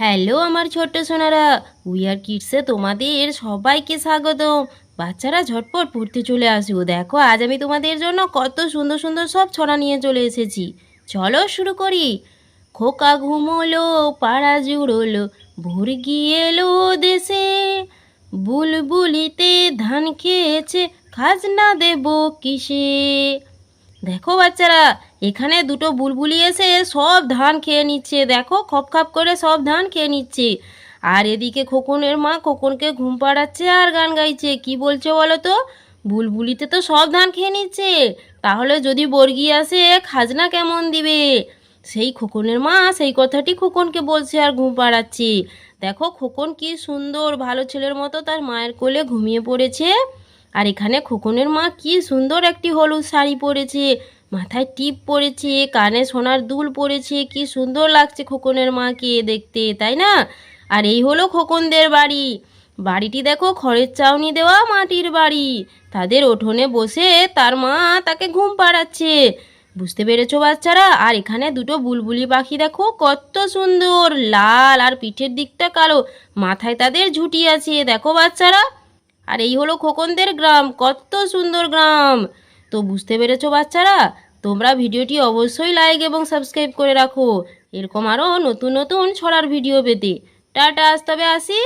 Hello আমার ছোট্ট Sonara. We are কিডসে তোমাদের সবাইকে স্বাগতম। বাচ্চারা ঝটপট পড়তে চলে আসো। দেখো, আজ আমি তোমাদের জন্য কত সুন্দর সুন্দর সব ছড়া নিয়ে চলে এসেছি। চলো শুরু করি। খোকা ঘুমোলো, পাড়া জুড়োলো, ভোর গিয়েলো দেশে। বুলবুলিতে ধান খেয়েছে, খাজনা দেব কিসে? দেখো বাচ্চারা, এখানে দুটো বুলবুলি এসে সব ধান খেয়ে নিচ্ছে। দেখো, খপ খপ করে সব ধান খেয়ে নিচ্ছে। আর এদিকে খোকনের মা খোকনকে ঘুম পাড়াচ্ছে আর গান গাইছে। কি বলছে বলো তো? বুলবুলিতে তো সব ধান খেয়ে নিচ্ছে। তাহলে যদি বর্গি আসে, খাজনা কেমন দিবে? সেই খোকনের মা সেই কথাটি খোকনকে বলছে আর ঘুম পাড়াচ্ছে। দেখো, খোকন কি সুন্দর, ভালো ছেলের মতো তার মায়ের কোলে ঘুমিয়ে পড়েছে। আর এখানে খোকনের মা কি সুন্দর একটি হলুদ শাড়ি পরেছে, মাথায় টিপ পরেছে, কানে সোনার দুল পরেছে, কি সুন্দর লাগছে খোকনের মাকে দেখতে, তাই না? আর এই হলো খোকনদের বাড়ি। বাড়িটি দেখো খড়ের চাউনি দেওয়া মাটির বাড়ি। তাদের উঠোনে বসে তার মা তাকে ঘুম পাড়াচ্ছে। বুঝতে পেরেছ বাচ্চারা? আর এখানে দুটো বুলবুলি পাখি দেখো কত সুন্দর, লাল আর পিঠের দিকটা কালো, মাথায় তাদের ঝুঁটি আছে, দেখো বাচ্চারা। আর এই হলো খোকনদের গ্রাম, কত সুন্দর গ্রাম। তো বুঝতে পেরেছ বাচ্চারা? তোমরা ভিডিওটি অবশ্যই লাইক এবং সাবস্ক্রাইব করে রাখো। এরকম আরও নতুন নতুন ছড়ার ভিডিও পেতে। টাটা, আজ তবে আসি।